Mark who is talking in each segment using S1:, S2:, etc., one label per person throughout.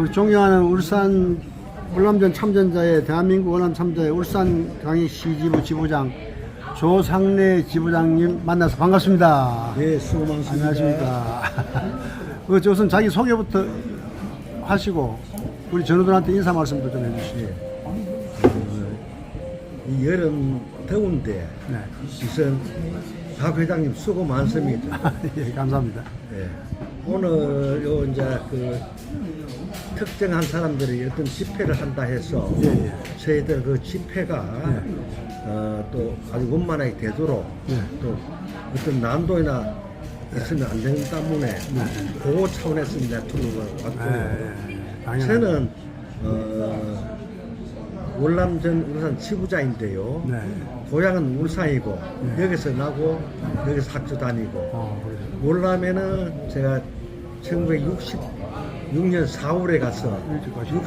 S1: 우리 존경하는 울산 울남전 참전자의 대한민국 원남 참전자의 울산 강의시 지부 지부장 조상래 지부장님 만나서 반갑습니다.
S2: 네, 수고 많습니다.
S1: 안녕하십니까. 그 우선 자기 소개부터 하시고 우리 전우들한테 인사 말씀도 좀 해주시죠.
S2: 이 여름 더운데
S1: 네.
S2: 우선 박 회장님 수고 많습니다.
S1: 예, 감사합니다.
S2: 예. 오늘 요 이제 그 특정한 사람들이 어떤 집회를 한다 해서
S1: 예, 예.
S2: 저희들 그 집회가 어, 또 아주 원만하게 되도록
S1: 예.
S2: 또 어떤 난도나 있으면 안 되는 때문에 그거 차원에서 이제 투르가
S1: 예. 예, 예. 당연히.
S2: 저는 어, 월남전 울산 지부자인데요.
S1: 네.
S2: 고향은 울산이고 여기서 나고 여기서 학교 다니고
S1: 어, 그러죠.
S2: 월남에는 제가 1966년 4월에 가서
S1: 일찍 가시네.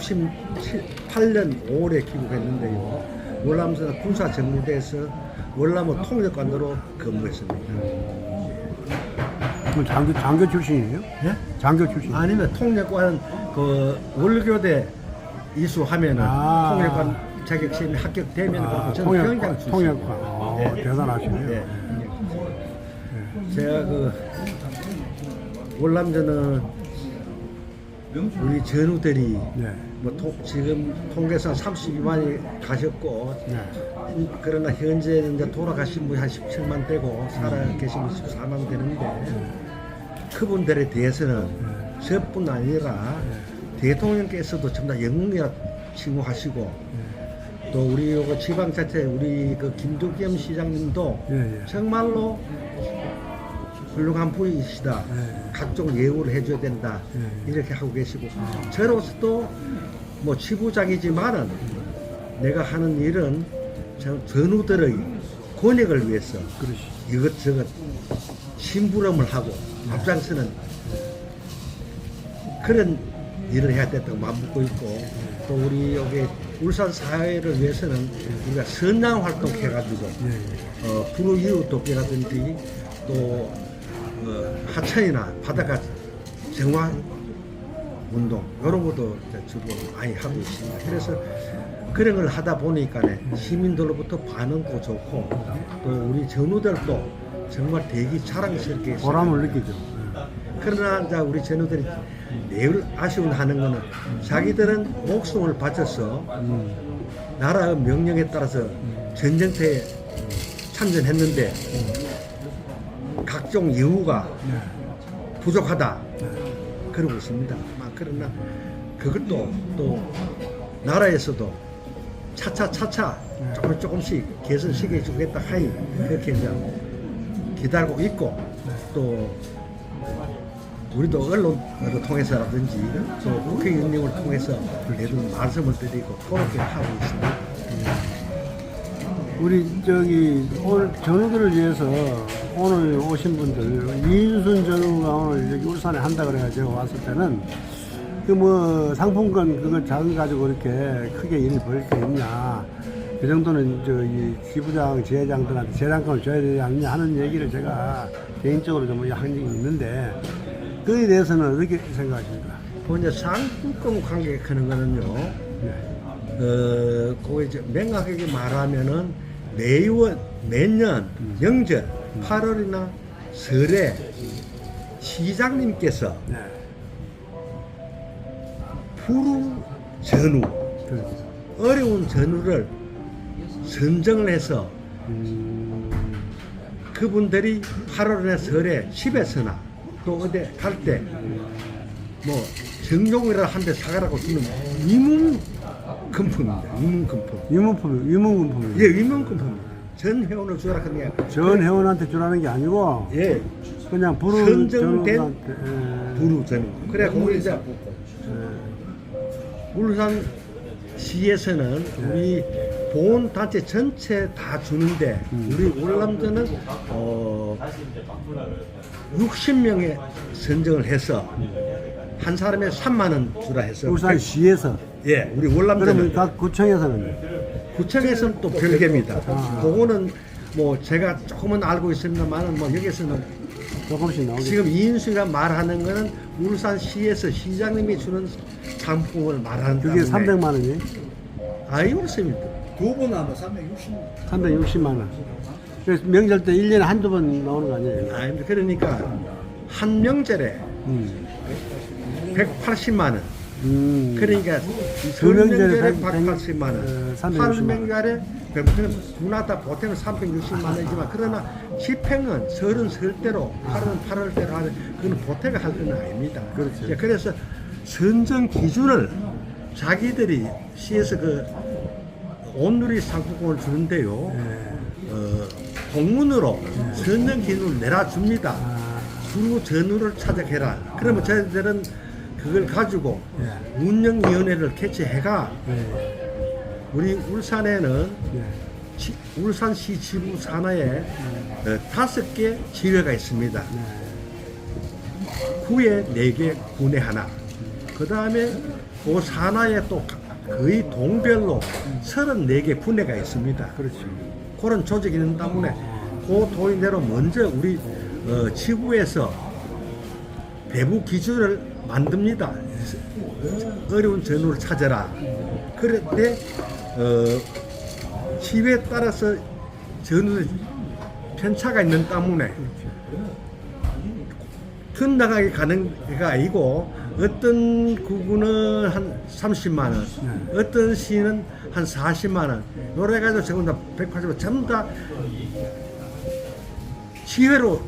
S2: 68년 5월에 귀국했는데요. 월남에서 군사 정무대에서 월남의 통역관으로 근무했습니다.
S1: 그럼 장교, 장교 출신이에요?
S2: 예?
S1: 장교 출신.
S2: 아니면 통역관 그 월교대 이수하면은
S1: 아.
S2: 통역관 자격시험에 합격되면
S1: 아,
S2: 저는
S1: 통역관,
S2: 평양 출신.
S1: 통역관. 어,
S2: 네.
S1: 대단하시네요.
S2: 네. 제가 그 월남전은 우리 전우들이
S1: 네.
S2: 뭐 통- 지금 통계상 32만이 가셨고
S1: 네.
S2: 그러나 현재는 이제 돌아가신 분이 한 17만 되고 살아 계신 분이 14만 되는데 그분들에 대해서는 저뿐 아니라 대통령께서도 전부 다 영웅이라 칭호하시고 또 우리 요거 지방자치 우리 그 김두겸 시장님도
S1: 예, 예.
S2: 정말로 훌륭한 분이시다.
S1: 네.
S2: 각종 예우를 해줘야 된다.
S1: 네.
S2: 이렇게 하고 계시고 저로서도 뭐 지부장이지만은 내가 하는 일은 저 전우들의 권익을 위해서
S1: 그러시.
S2: 이것저것 심부름을 하고 앞장서는 그런 일을 해야 된다고 마음먹고 있고 또 우리 여기 울산 사회를 위해서는 우리가 선양 활동 해가지고
S1: 예, 예.
S2: 어, 불우 이웃 돕기라든지 또 어, 하천이나 바닷가 정화 운동 이런 것도 주로 많이 하고 있습니다. 그래서 그런 걸 하다 보니까 시민들로부터 반응도 좋고 또 우리 전우들도 정말 되게 자랑스럽게
S1: 보람을 느끼죠.
S2: 그러나 이제 우리 전우들이 매우 아쉬워하는 거는 자기들은 목숨을 바쳐서
S1: 음,
S2: 나라의 명령에 따라서 전쟁터에 참전했는데 각종 예우가
S1: 네.
S2: 부족하다 그러고 있습니다. 아, 그러나 그것도 또 나라에서도 차차차차 조금 조금씩 개선시켜 주겠다 하니 그렇게 이제 기다리고 있고 또 우리도 언론을 통해서라든지 또 국회의원님을 통해서 그래도 말씀을 드리고 그렇게 하고 있습니다.
S1: 우리 저기 오늘 전우들을 위해서 오늘 오신 분들 이인순 전우가 오늘 여기 울산에 한다 그래가 지고 왔을 때는 그 뭐 상품권 그거 작은 가지고 이렇게 크게 일을 벌일 게 있냐 그 정도는 저이 지부장 지회장들한테 재량권을 줘야 되지 않느냐 하는 얘기를 제가 개인적으로 좀한 적이 있는데 그에 대해서는 어떻게 생각하십니까?
S2: 그 이제 상품권 관계 하는 거는요.
S1: 네.
S2: 어, 그거 이제 명확하게 말하면은 매월 매년 영절 8월이나 설에 시장님께서
S1: 네.
S2: 전우
S1: 그렇죠.
S2: 어려운 전우를 선정을 해서
S1: 음,
S2: 그분들이 8월이나 설에 집에서나 또 어디 갈 때 뭐 정종이라 한 대 사가라고 주는 위문 금품입니다. 위문 금품.
S1: 위문품, 위문금품이
S2: 예, 위문 금품입니다. 전 회원을 주라 아니라
S1: 전 회원한테 주라는 게 아니고
S2: 예,
S1: 그냥 부르
S2: 선정된
S1: 예.
S2: 부루 전우. 그래 우리 이제 울산 시에서는 우리 보훈 단체 전체 다 주는데 우리 울남전은 어 60명에 선정을 해서 한 사람에 3만 원 주라 해서
S1: 울산시에서
S2: 예, 우리
S1: 그러면
S2: 월남전은
S1: 각 구청에서는
S2: 구청에서는 또 별개입니다.
S1: 아.
S2: 그거는 뭐 제가 조금은 알고 있습니다만은 뭐 여기서는
S1: 조금씩 나오겠죠.
S2: 지금 이인수가 말하는 거는 울산시에서 시장님이 주는 상품을 말하는
S1: 그게 300만 원이에요?
S2: 아이 그렇습니다.
S3: 두분 하면 360만
S1: 360만 원. 그래서 명절 때 1년에 한두 번 나오는 거 아니에요?
S2: 아닙니다. 그러니까 한 명절에
S1: 음.
S2: 180만 원.
S1: 음.
S2: 그러니까
S1: 그 명절에
S2: 설명절에
S1: 백-
S2: 180만 원,
S1: 어, 360만 원.
S2: 8명절에 분하다 보태면 360만 원이지만 그러나 집행은 설은 설대로 8은 8월대로 하는 그건 보태가 할 건 아닙니다.
S1: 그렇죠.
S2: 예, 그래서 선정 기준을 자기들이 시에서 그 온누리 상품권을 주는데요.
S1: 예.
S2: 어, 공문으로 선정 기준을 내놔줍니다.
S1: 아,
S2: 주 전후를 찾아해라. 그러면 저희들은 그걸 가지고
S1: 예.
S2: 운영위원회를 개최해가
S1: 예.
S2: 우리 울산에는
S1: 예.
S2: 지- 울산시 지부 산하에 어, 다섯 개 지회가 있습니다.
S1: 네.
S2: 구에 네 개, 군에 하나. 그 다음에 그 산하에 또 가- 거의 동별로 34개 분회가 있습니다.
S1: 그렇죠.
S2: 그런 조직이 있는 때문에 그 도의대로 먼저 우리 어, 지구에서 배부 기준을 만듭니다. 어려운 전후를 찾아라. 그런데 어, 지회에 따라서 전후 편차가 있는 때문에 큰 나가게 가는 게 아니고 어떤 구구는 한 30만 원, 어떤 시는 한 40만 원. 요래 가지고 전부 다 180만 전부 다 지회로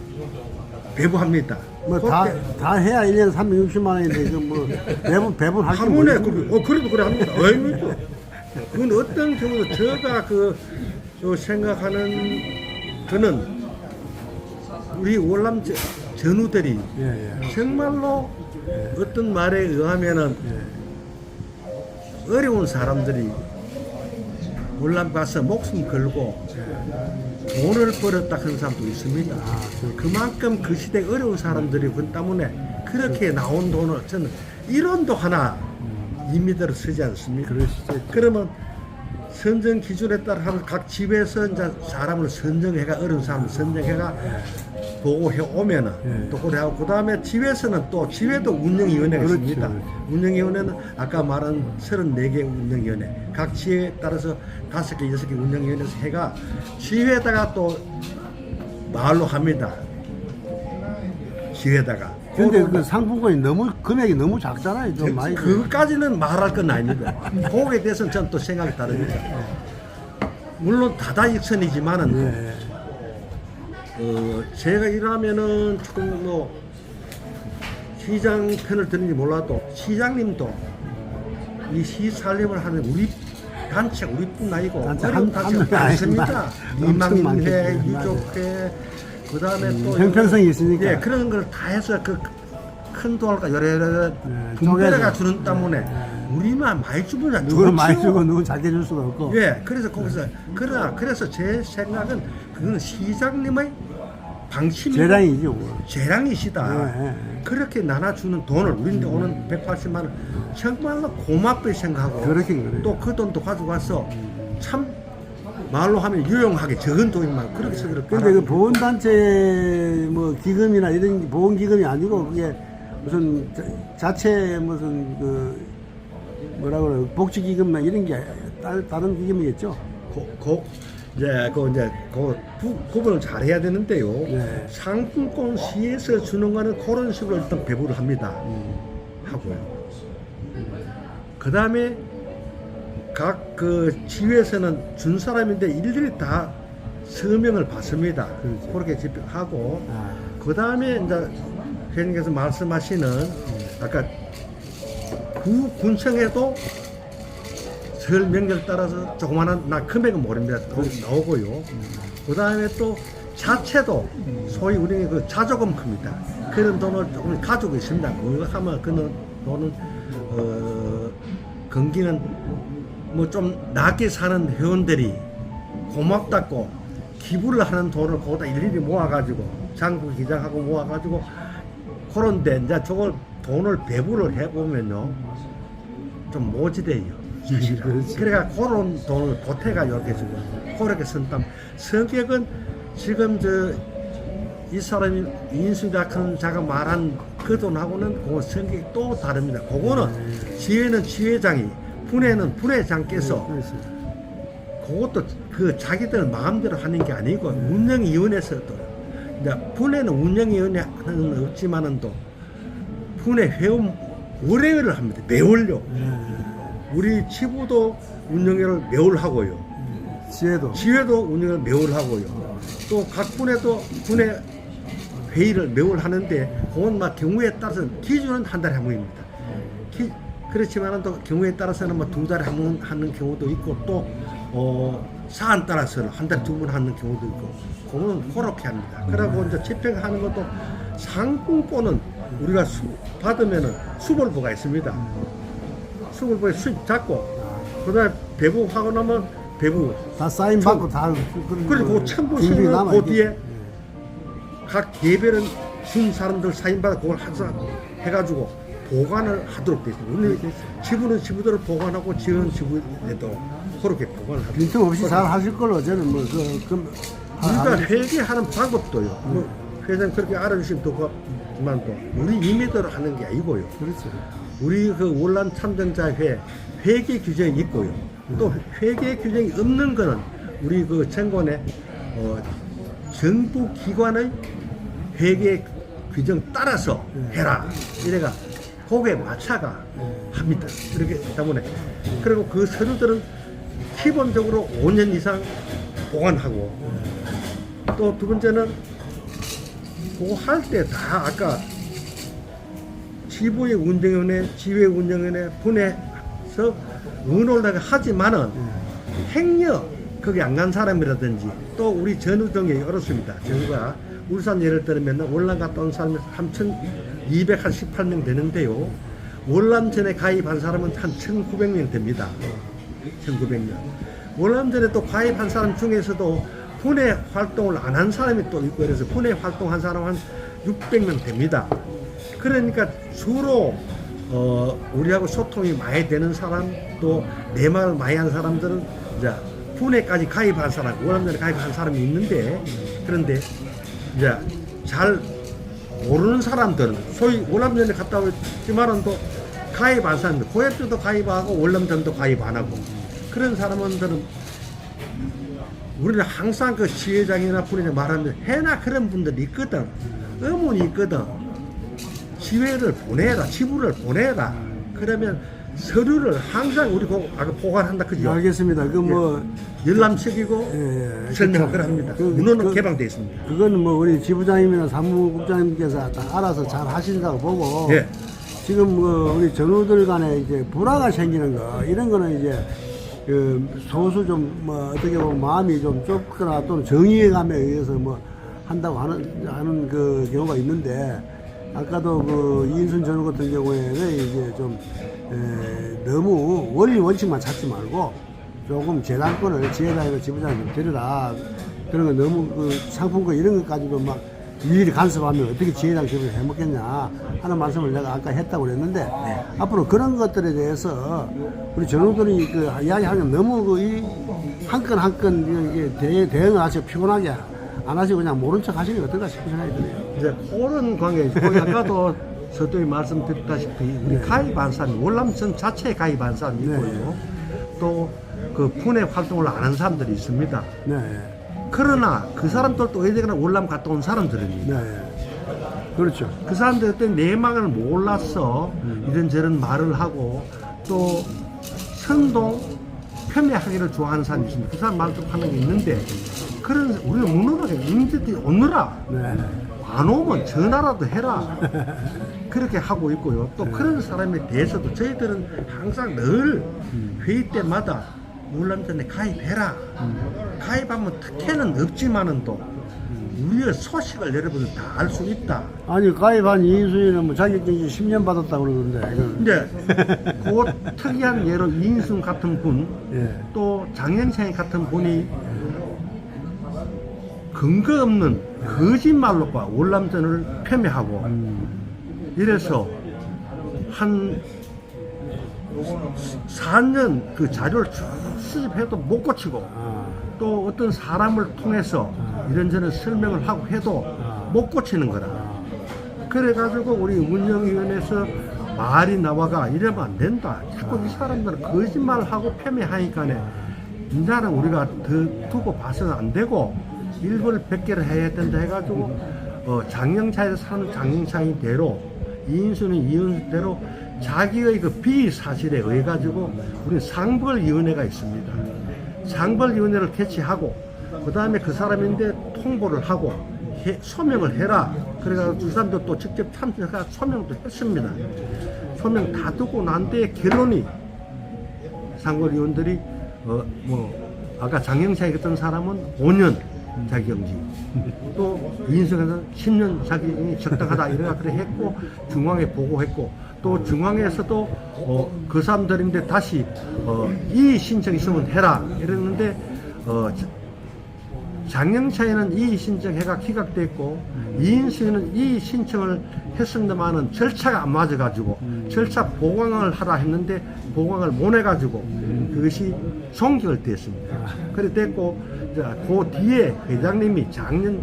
S2: 배부합니다.
S1: 뭐 다 다 해야 1년에 360만 원인데 이거 뭐 배분 배분 할게
S2: 한 번에
S1: 뭐
S2: 그, 어, 그래도 그래 합니다. 아이고, 그건 어떤 경우도 제가 그, 저 생각하는 저는 우리 월남 저- 전우들이
S1: 예, 예.
S2: 정말로 어떤 말에 의하면은 어려운 사람들이 월남 가서 목숨 걸고 돈을 벌었다 하는 사람도 있습니다.
S1: 그-
S2: 그만큼 그 시대 어려운 사람들이 그 때문에 그렇게 나온 돈을 저는 1원도 하나 임의대로 쓰지 않습니까? 그러면 선정 기준에 따라 각 집에서 이제 사람을 선정해가 어려운 사람을 선정해가 보고해 오면은
S1: 예.
S2: 또 그래 하고 그 다음에 집에서는 또 집에도 운영위원회가
S1: 그렇죠,
S2: 있습니다. 운영위원회는 아까 말한 34개 운영위원회 각 지회에 따라서 다섯 개 여섯 개 운영위원회에서 해가 지회에다가 또 말로 합니다. 지회에다가
S1: 근데 그 상품권이 너무 금액이 너무 작잖아요. 좀 많이.
S2: 그것까지는 말할 건 아닙니다. 거기에 대해서는 저는 또 생각이 다릅니다. 물론 다다익선이지만은
S1: 예.
S2: 어, 제가 일하면은 조금 뭐 시장 편을 드는지 몰라도 시장님도 이 시살림을 하는 우리 단체 우리뿐 아니고
S1: 단체
S2: 어려운
S1: 한-
S2: 단체가
S1: 한 명이
S2: 많습니다.
S1: 아닙니다. 엄청 많겠죠.
S2: 유족회, 그 다음에
S1: 음,
S2: 또
S1: 형평성이 있으니까.
S2: 예, 그런 걸 다 해서 그큰 돈을까 여러
S1: 네,
S2: 분배가. 주는 때문에 우리만 많이 주면 안
S1: 누구는 많이. 주고 누구는 작게 줄 수가 없고.
S2: 예, 그래서 거기서 그러나 그래서 제 생각은 그거는 시장님의 방침이고
S1: 재량이죠. 뭐.
S2: 재량이시다.
S1: 예, 예.
S2: 그렇게 나눠주는 돈을 우리한테 오는 180만 원 정말로 고맙게 생각하고
S1: 그렇긴 그래요.
S2: 또 그 돈도 와서 참 말로 하면 유용하게 적은 돈이만 그렇게 그렇게
S1: 근데 그 보험단체 뭐 기금이나 이런 게 보험기금이 아니고 그게 무슨 자- 자체 무슨 그 뭐라 그래요 복지기금이나 이런 게 따, 다른 기금이겠죠.
S2: 고, 고, 이제 그 이제 그 구, 구분을 잘 해야 되는데요.
S1: 네.
S2: 상품권 시에서 주는 거는 그런 식으로 일단 배부를 합니다.
S1: 음.
S2: 하고요. 그 다음에 각 그 지회에서는 준 사람인데 일일이 다 서명을 받습니다.
S1: 그렇죠.
S2: 그렇게 집행하고
S1: 아,
S2: 그 다음에 이제 회장님께서 말씀하시는 아까 구 군청에도 설 명절 따라서 조그마한 나 금액은 모릅니다. 또 나오고요. 그 다음에 또 자체도 소위 우리 그 자조금 큽니다. 그런 돈을 조금 가지고 있습니다. 그거 하면 그는 돈은 어 건기는 뭐 좀 낮게 사는 회원들이 고맙다고 기부를 하는 돈을 거기다 일일이 모아가지고 장부 기장하고 모아가지고 그런데 이제 저걸 돈을 배부를 해보면요 좀 모지대요 사실은. 그래가 그런 돈을 보태가 이렇게 주고 그렇게 쓴담 성격은 지금 저 이 사람이 큰 자가 말한 그 돈하고는 그 성격이 또 다릅니다. 그거는 지혜는 지회장이 분해는 분회장께서
S1: 그렇지.
S2: 그것도 그 자기들 마음대로 하는 게 아니고 운영위원회에서도 이제 분해는 운영위원회는 없지만은 또 분해 회원 월회를 합니다. 매월요. 우리 지부도 운영회를 매월 하고요.
S1: 지혜도.
S2: 지회도 운영을 매월 하고요. 또 각 분에도 분회 회의를 매월 하는데 그건 막 경우에 따라서 기준은 한 달에 한 번입니다. 기- 그렇지만은 또 경우에 따라서는 뭐 두 달에 한 번 하는 경우도 있고 또 어, 사안 따라서는 한 달에 두 번 하는 경우도 있고 그거는 그렇게 합니다. 그러고 이제 집행하는 것도 상품권은 우리가 수, 받으면은 수벌부가 있습니다. 수벌부에 수입 잡고 그다음에 배부하고 나면 배부
S1: 다 사인 받고 다
S2: 그리고 거그 첨부
S1: 남아
S2: 그. 뒤에 각 개별은 준 사람들 사인 받아 그걸 항상 해가지고 보관을 하도록 되어 있습니다. 우리 지부는 지부대로 보관하고 지은 지부에도 그렇게 보관을 합니다.
S1: 빈틈 없이 잘 하실 걸로 저는 뭐그 그,
S2: 우리가 회계하는 방법도요. 뭐 회장 그렇게 알아주시면 좋겠지만 또 우리 임의대로 하는 게 아니고요.
S1: 그렇죠.
S2: 우리 그 원란 참전자회 회계 규정이 있고요. 또 회계 규정이 없는 거는 우리 그 정권의 어, 정부 기관의 회계 규정 따라서 해라. 이래가 거기에 맞춰가 합니다. 그렇기 때문에 그리고 그 서류들은 기본적으로 5년 이상 보관하고 또 두 번째는 그거 할 때 다 아까 지부의 운영위원회, 지회 운영위원회 분해서 의논을 하지만은 행여 거기 안 간 사람이라든지 또 우리 전우 등에 어렵습니다. 전우가 울산 예를 들면 갔다 온 사람이 3,218명 되는데요. 월남 전에 가입한 사람은 한 1,900명 됩니다. 1,900명. 월남 전에 또 가입한 사람 중에서도 분해 활동을 안 한 사람이 또 있고 그래서 분해 활동한 사람 한 600명 됩니다. 그러니까 주로 어, 우리하고 소통이 많이 되는 사람 또 내 말을 많이 한 사람들은 이제 분해까지 가입한 사람, 월남전에 가입한 사람이 있는데 그런데 이제 잘 모르는 사람들은 소위 월남전에 갔다 왔지만은 또 가입한 사람들, 고액주도 가입하고 월남전도 가입 안 하고 그런 사람들은 우리는 항상 그 지회장이나 분회장 말하면 해나 그런 분들이 있거든. 의문이 있거든. 지회를 보내라, 지부를 보내라. 그러면 서류를 항상 우리 고, 아까 보관한다 그죠?
S1: 알겠습니다. 그 뭐
S2: 열람책이고
S1: 예, 예.
S2: 설명을 합니다.
S1: 그-
S2: 문헌은
S1: 그-
S2: 개방되어 있습니다.
S1: 그거는 뭐 우리 지부장님이나 사무국장님께서 다 알아서 잘 하신다고 보고
S2: 예.
S1: 지금 그 우리 전우들 간에 이제 불화가 생기는 거 이런 거는 이제 그 소수 좀 뭐 어떻게 보면 마음이 좀 좁거나 또는 정의감에 의해서 뭐 한다고 하는 하는 그 경우가 있는데 아까도 그 이인순 전우 같은 경우에는 이제 좀 에, 너무 원리 원칙만 찾지 말고 조금 재단권을 지혜자이나 지부장이 좀 드려라. 그런 거 너무 그 상품권 이런 것까지도 막 일일이 간섭하면 어떻게 지혜장 지부를 해먹겠냐 하는 말씀을 내가 아까 했다고 그랬는데 앞으로 그런 것들에 대해서 우리 전우들이 그 이야기하는 게 너무 그 한 건 한건 이게 대, 대응을 하시고 피곤하게 안 하시고 그냥 모른 척 하시는 게 어떨까 싶은 생각이 드네요.
S2: 이제 그런 관계, 거기 아까도 서두에 말씀드렸다시피 우리 가입한 사람, 월남전 자체에 가입한 사람이 있고요. 또그 분해 활동을 안한 사람들이 있습니다.
S1: 네,
S2: 그러나 그 사람들도 어디거나 월남 갔다 온 사람들입니다.
S1: 네, 그렇죠.
S2: 그 사람들 그때 내막을 몰라서 이런저런 말을 하고 또 선동 폄훼하기를 좋아하는 사람이 있습니다. 그 사람 말도 하는 게 있는데 그런 우리는 묵묵하게 임대들이 오느라.
S1: 네,
S2: 안 오면 전화라도 해라. 그렇게 하고 있고요. 또 그런 사람에 대해서도 저희들은 항상 늘 회의 때마다 울람전에 가입해라. 가입하면 특혜는 없지만은 또 우리의 소식을 여러분들 다 알 수 있다.
S1: 아니 가입한 이인수이는 뭐 자격증 10년 받았다고 그러던데 이건
S2: 근데 그 특이한 예로 이인순 같은 분,
S1: 예.
S2: 또 장영창 같은 분이 근거 없는 거짓말로과 월남전을 폄훼하고 이래서 한 4년 그 자료를 쭉 수집해도 못 고치고
S1: 아,
S2: 또 어떤 사람을 통해서 이런저런 설명을 하고 해도 못 고치는 거라.
S1: 아,
S2: 그래가지고 우리 운영위원회에서 말이 나와가 이러면 안 된다. 자꾸 이 사람들은 거짓말하고 폄훼하니까네. 이제는 우리가 더 두고 봐서는 안 되고 일벌 백개를 해야 된다 해가지고 어, 장영차에서 사는 장영차인 대로 이인수는 이인수대로 자기의 그 비사실에 의해 가지고 우리 상벌위원회가 있습니다. 상벌위원회를 개최하고 그 다음에 그 사람인데 통보를 하고 해- 소명을 해라. 그래가지고 두 사람도 또 직접 참석해서 소명도 했습니다. 소명 다 듣고 난 뒤에 결론이 상벌위원들이 어 뭐 아까 장영차에 했던 사람은 5년 자격정지 또 이인석에서 10년 자격이 적당하다 이래가 그래 했고 중앙에 보고했고 또 중앙에서도 어, 그 사람들인데 다시 어, 이 신청 있으면 해라 이랬는데 어, 장영차에는 이 신청회가 기각됐고 이인수에는 이 신청을 했습니다만은 절차가 안 맞아가지고 절차 보강을 하라 했는데 보강을 못 해가지고 그것이 종결 됐습니다. 그래 됐고 이제 그 뒤에 회장님이 작년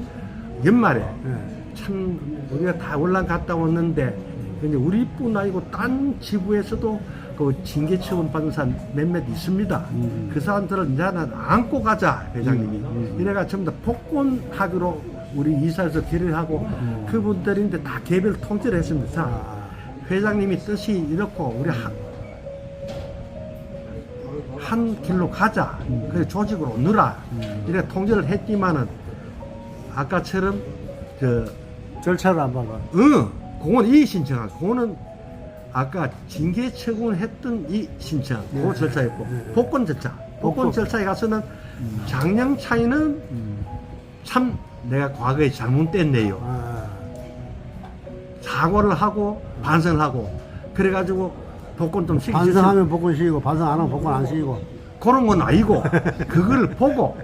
S2: 연말에
S1: 네.
S2: 참 우리가 다 올라 갔다 왔는데 이제 우리뿐 아니고 딴 지부에서도 그 징계 처분 받은 사람 몇몇 있습니다. 그 사람들을 이제는 안고 가자 회장님이 이래가 전부 다 복권하기로 우리 이사에서 결의하고 그분들인데 다 개별 통제를 했습니다. 자,
S1: 아,
S2: 회장님이 뜻이 이렇고 우리 한, 한 길로 가자. 그래 조직으로 늘어. 이렇게 통제를 했지만은 아까처럼 저
S1: 절차를 안 봐봐.
S2: 응, 그건 이 신청한, 그거는 아까 징계 처분을 했던 이 신청, 그
S1: 네.
S2: 절차였고,
S1: 네.
S2: 복권 절차. 복권
S1: 복권.
S2: 절차에 가서는 장량 차이는
S1: 음.
S2: 참 내가 과거에 잘못됐네요.
S1: 아,
S2: 사과를 하고 반성을 하고, 그래가지고 복권 좀 시키지.
S1: 반성하면 복권 시키고 반성 안 하면 복권 안 시키고.
S2: 그런 건 아니고, 그걸 보고,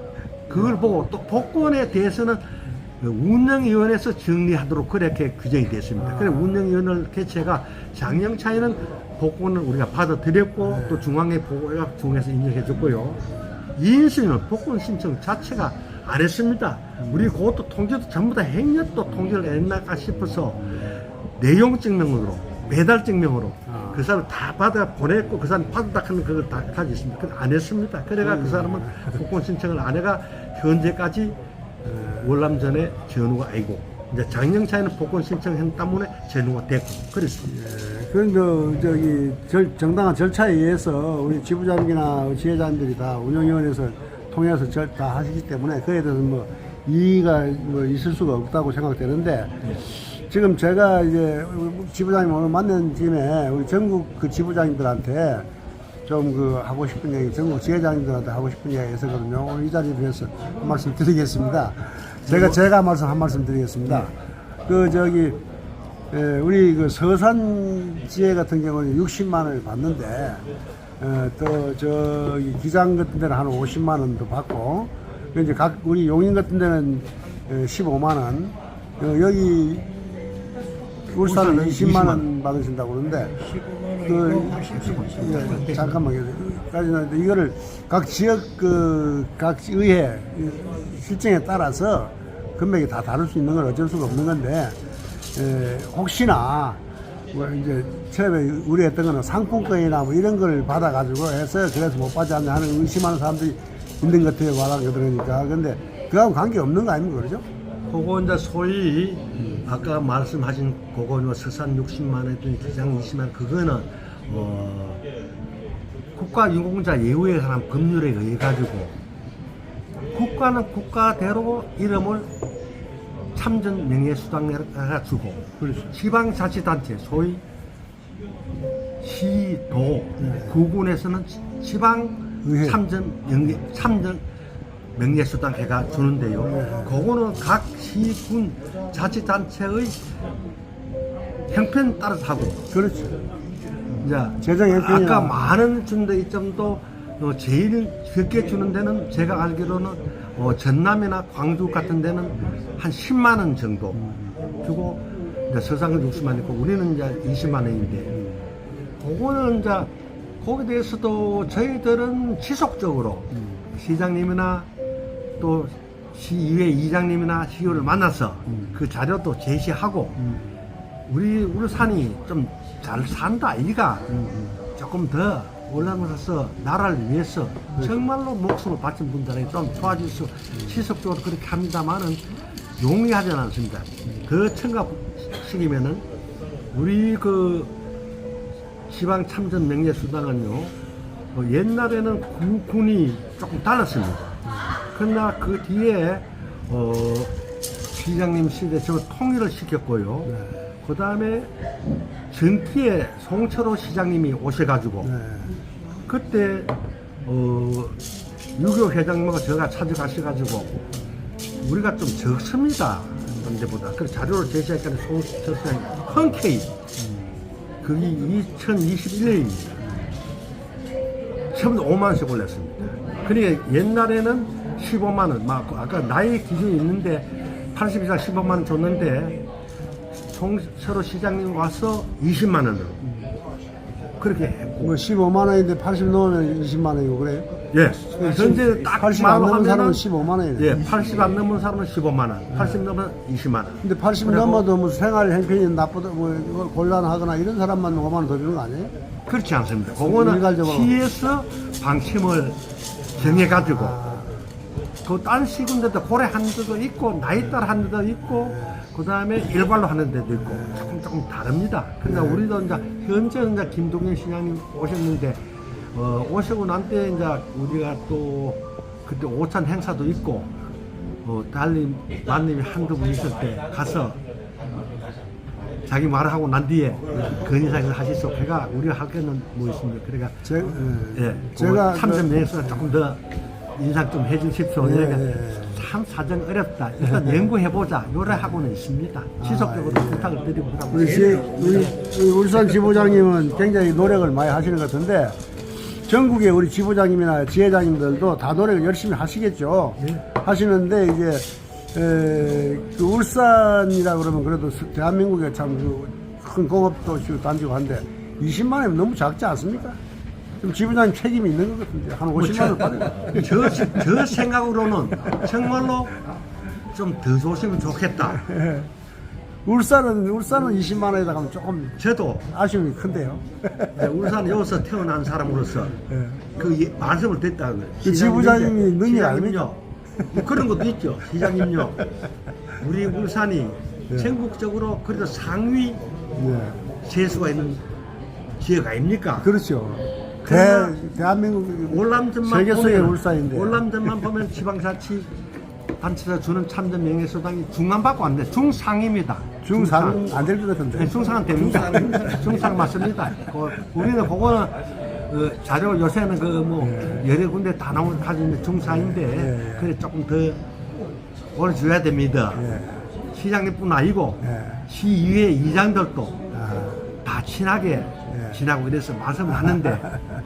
S2: 그걸 보고, 또 복권에 대해서는 그 운영위원회에서 정리하도록 그렇게 규정이 됐습니다. 그래 운영위원회 개최가 장영차에는 복권을 우리가 받아들였고 또 중앙에 보고가 중에서 인정해줬고요. 이인수는 복권 신청 자체가 안 했습니다. 우리 그것도 통제도 전부 다 행렬도 통제를 했나까 싶어서 내용 증명으로 배달 증명으로
S1: 아.
S2: 그 사람 다 받아 보냈고 그 사람 받았다 하는 그걸 다 가지고 있습니다. 그걸 안 했습니다. 그래가 그 사람은 복권 신청을 안 해가 현재까지 월남전에 전후가 아니고 이제 장영차에는 복권 신청한 때문에 전후가 됐고 그랬습니다.
S1: 예, 그런데 저기 절, 정당한 절차에 의해서 우리 지부장이나 지회장들이 다 운영위원회에서 통해서 절, 다 하시기 때문에 그에 대해서 뭐 이의가 뭐 있을 수가 없다고 생각되는데 지금 제가 이제 지부장님 오늘 만난 김에 우리 전국 그 지부장님들한테 좀 그 하고 싶은 얘기, 전국 지회장님들한테 하고 싶은 얘기가 있었거든요. 오늘 이 자리에 비해서 한 말씀 드리겠습니다. 제가 제가 말씀 한 말씀 드리겠습니다. 그 저기 예, 우리 그 서산 지회 같은 경우는 60만 원을 받는데 어, 또 저기 기장 같은 데는 한 50만 원도 받고 그 이제 각 우리 용인 같은 데는 어, 15만 원 어, 여기 울산은 20만 원 받으신다고 그러는데 그 예, 잠깐만요. 까지는 이거를 각 지역 그 각 의회 실정에 따라서 금액이 다 다를 수 있는 건 어쩔 수가 없는 건데 에, 혹시나 뭐 이제 처음에 우려했던 거는 상품권이나 뭐 이런 걸 받아가지고 해서 그래서 못 받지 않나 하는 의심하는 사람들이 있는 것 같아요. 말하는 거 들으니까. 근데 그하고 관계 없는 거 아닙니까? 그러죠?
S2: 그거 이제 소위 아까 말씀하신 그거 뭐 서산 60만 원이든 기장 20만 원 그거는 어 국가 유공자 예우에 관한 법률에 의해 가지고 국가는 국가대로 이름을 참전 명예수당에다가 주고 지방자치단체 소위 시도 구군에서는 지방. 참전 명예 참전 명예수당 해가 주는데요. 그거는 각 시군 자치단체의 형편 따라서 하고
S1: 그렇죠.
S2: 이제
S1: 재정 형편이나-
S2: 아까 많은 준데 이 점도 어, 제일 적게 주는 데는 제가 알기로는 어, 전남이나 광주 같은 데는 한 10만 원 정도 주고 이제 서상은 60만 원 있고 우리는 이제 20만 원인데 그거는 이제 거기에 대해서도 저희들은 지속적으로 시장님이나 또 시의회 이장님이나 시의원을 만나서 그 자료도 제시하고
S1: 음.
S2: 우리 울산이 좀 잘 산다 이가
S1: 음.
S2: 조금 더 올라가서 나라를 위해서 정말로 목숨을 바친 분들에게 좀 도와줄 수 시속적으로 그렇게 합니다만은 용이하지 않습니다. 더 청각시키면은 우리 그 지방 참전 명예 수당은요 어, 옛날에는 국군이 조금 달랐습니다. 그러나 그 뒤에 어, 시장님 시대 저 통일을 시켰고요. 그 다음에 전기에 송철호 시장님이 오셔가지고
S1: 네.
S2: 그때 어, 유교 회장님하고 제가 찾아가셔가지고 우리가 좀 적습니다. 현재보다. 그래서 자료를 제시하니까 송철호 시장이 흔쾌히 그게 2021년입니다. 처음에 5만 원씩 올렸습니다. 그러니까 옛날에는 15만 원, 막 아까 나이 기준이 있는데 80 이상 15만 원 줬는데 송철호 시장님 와서 20만 원으로 그렇게 했고
S1: 뭐 15만 원인데 80 넘으면 20만 원이고 그래요?
S2: 예 현재 딱
S1: 80안
S2: 말로
S1: 넘은 사람은
S2: 하면은
S1: 15만 원이네.
S2: 예, 80 안 넘은 사람은 15만 원, 80 넘으면 20만 원.
S1: 근데 80
S2: 그리고-
S1: 넘어도 뭐 생활 형편이 나쁘다, 뭐 곤란하거나 이런 사람만 5만 원 더 주는 거 아니에요?
S2: 그렇지 않습니다. 그거는
S1: 일괄적으로.
S2: 시에서 방침을 정해가지고
S1: 아,
S2: 그딴 시군데도 고래 하는 데도 있고 나이 따라 하는 데도 있고 그 다음에 일괄로 하는 데도 있고 조금 조금 다릅니다. 그러니까
S1: 네.
S2: 우리도 이제 현재 이제 김동현 시장님 오셨는데 어, 오시고 난 때 이제 우리가 또 그때 오찬 행사도 있고 어, 달님 만님이 한두 분 있을 때 가서 자기 말을 하고 난 뒤에 건의사를 하시소. 그가 우리가 할 거는 뭐 있습니까? 그러니까
S1: 제, 예.
S2: 예,
S1: 제가
S2: 제가 참전
S1: 그-
S2: 명예서 조금 더 인상 좀 해주십시오.
S1: 예,
S2: 그러니까
S1: 예.
S2: 참 사정 어렵다. 일단 연구해보자. 요래 하고는 있습니다. 지속적으로
S1: 아, 예.
S2: 부탁을 드리고
S1: 우리, 지, 우리, 우리 울산 지부장님은 굉장히 노력을 많이 하시는 것 같은데 전국의 우리 지부장님이나 지회장님들도 다 노력을 열심히 하시겠죠. 하시는데 이제 에, 그 울산이라 그러면 그래도 스- 대한민국에 참큰 공업도시 단지고 한데 20만 원이면 너무 작지 않습니까? 좀 지부장님 책임이 있는 것 같은데 한 50만 원 받을
S2: 저, 저 생각으로는 정말로 좀더 줬으면 좋겠다.
S1: 울산은 울산은 20만 원에다가 하면 조금
S2: 저도
S1: 아쉬움이 큰데요.
S2: 예, 울산 여기서 태어난 사람으로서
S1: 예.
S2: 그 예- 말씀을 듣다는 거예요.
S1: 그 지부장님이 능력
S2: 시장님요. 뭐 그런 것도 있죠. 시장님요. 우리 울산이 전국적으로 그래도 상위
S1: 예.
S2: 세수가 있는 지역 아닙니까?
S1: 그렇죠. 대, 대한민국
S2: 월남전만
S1: 세계 속의
S2: 보면
S1: 울산인데.
S2: 월남전만 보면 지방자치 단체에서 주는 참전 명예수당이 중간받고 안 돼. 중상입니다.
S1: 중상 안될 것 같은데.
S2: 네, 중상은 됩니다. 중상 맞습니다. 그 우리는 그거는 어, 자료 요새는 그뭐 여러 군데 다 나오는 가지고 중상인데
S1: 예, 예.
S2: 그래 조금 더 올려줘야 됩니다.
S1: 예.
S2: 시장님뿐 아니고
S1: 예.
S2: 시의회 이장들도
S1: 아,
S2: 다 친하게
S1: 예.
S2: 지나고 이래서 말씀을 하는데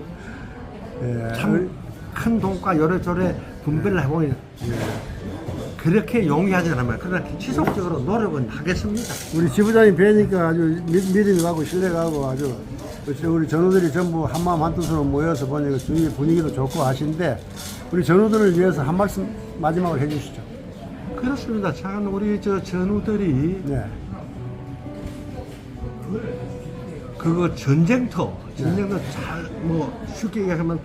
S1: 예.
S2: 참 큰 돈과 요래저래 분배를 해보면
S1: 예.
S2: 그렇게 용이하지 않으면 그러나 지속적으로 노력은 하겠습니다.
S1: 우리 지부장님 뵈니까 아주 믿, 믿음이 가고 신뢰가고 아주 우리 전우들이 전부 한마음 한뜻으로 모여서 보니까 주위 분위기도 좋고 하신데 우리 전우들을 위해서 한 말씀 마지막으로 해주시죠.
S2: 그렇습니다. 참 우리 저 전우들이
S1: 네.
S2: 그거 전쟁터, 전쟁터 잘 뭐 쉽게 얘기하면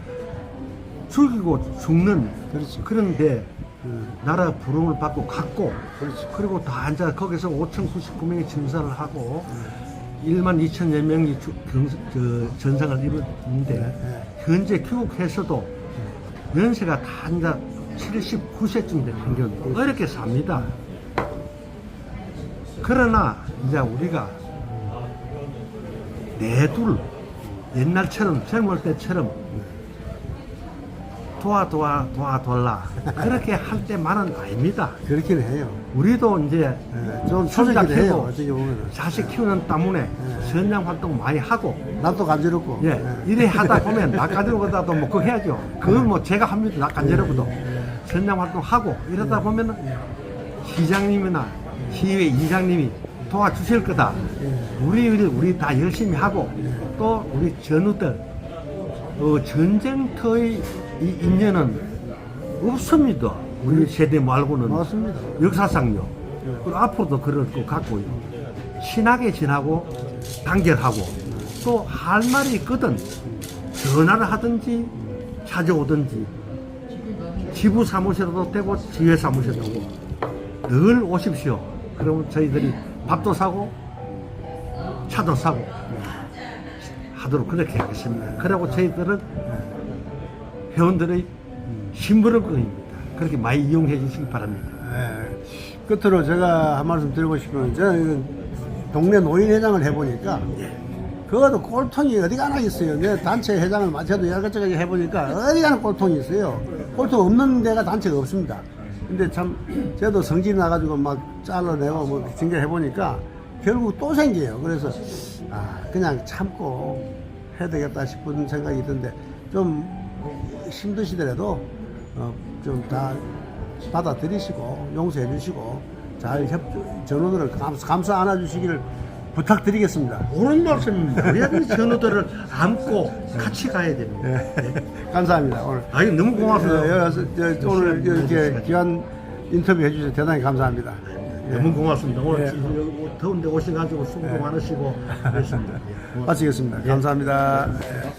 S2: 죽이고 죽는
S1: 그렇죠.
S2: 그런데
S1: 음,
S2: 나라 부름을 받고 갔고
S1: 그렇죠.
S2: 그리고 다 앉아 거기서 5,099 명이 증사를 하고 1만 2천여 명이 주- 경- 저 전상을 이뤘는데
S1: 네.
S2: 현재 귀국해서도 연세가 다 이제 79세쯤 된 평균 어렵게 삽니다. 그러나 이제 우리가 내둘 옛날처럼 젊을 때처럼 도와 도와 도와 돌라 그렇게 할 때만은 아닙니다.
S1: 그렇긴 해요.
S2: 우리도 이제
S1: 예, 좀
S2: 손자
S1: 초조기도 해요.
S2: 키우고
S1: 어떻게 보면
S2: 자식 키우는 때문에 선장 활동 많이 하고
S1: 나도 간지럽고.
S2: 예, 이래 하다 보면 낚아지르고다도 뭐 그거 해야죠. 그건 뭐 제가 합니다. 낚아지르고도 선장 활동 하고 이러다 보면은 시장님이나 시의회 이장님이 도와주실 거다. 우리 우리 우리 다 열심히 하고 또 우리 전우들 어, 전쟁터의 이 인연은 없습니다. 우리 세대 말고는
S1: 맞습니다.
S2: 역사상요.
S1: 예.
S2: 그리고 앞으로도 그럴 것 같고요. 친하게 지나고 단결하고 또 할 말이 있거든 전화를 하든지 찾아오든지 지부 사무실도 되고 지회 사무실도 오고 늘 오십시오. 그러면 저희들이 밥도 사고 차도 사고 하도록 그렇게 하겠습니다. 그리고 저희들은 회원들의 심부름꾼입니다. 그렇게 많이 이용해 주시기 바랍니다.
S1: 예. 끝으로 제가 한 말씀 드리고 싶으면 저는 동네 노인회장을 해보니까 그것도 꼴통이 어디 가나 있어요. 내 단체 회장을 마쳐도 여기저기 해보니까 어디 가나 꼴통이 있어요. 꼴통 없는 데가 단체가 없습니다. 근데 참 저도 성질 나가지고 막 잘라내고 뭐 징계 해 보니까 결국 또 생겨요. 그래서 아 그냥 참고 해야 되겠다 싶은 생각이 드는데 좀 힘드시더라도 어, 좀 다 받아들이시고 용서해 주시고 잘 협, 전우들을 감사, 감사 안아주시기를 부탁드리겠습니다.
S2: 옳은 말씀입니다. 우리가 전우들을 안고 같이 가야 됩니다.
S1: 예. 감사합니다. 오늘
S2: 아유 너무 고맙습니다.
S1: 어, 여기서 저, 오늘 이렇게 귀한 인터뷰 해주셔서 대단히 감사합니다.
S2: 너무 고맙습니다. 오늘
S1: 예.
S2: 지금 여기 뭐 더운데 오셔가지고 수고도 많으시고 그랬습니다. 예, 고맙습니다.
S1: 마치겠습니다. 감사합니다. 예.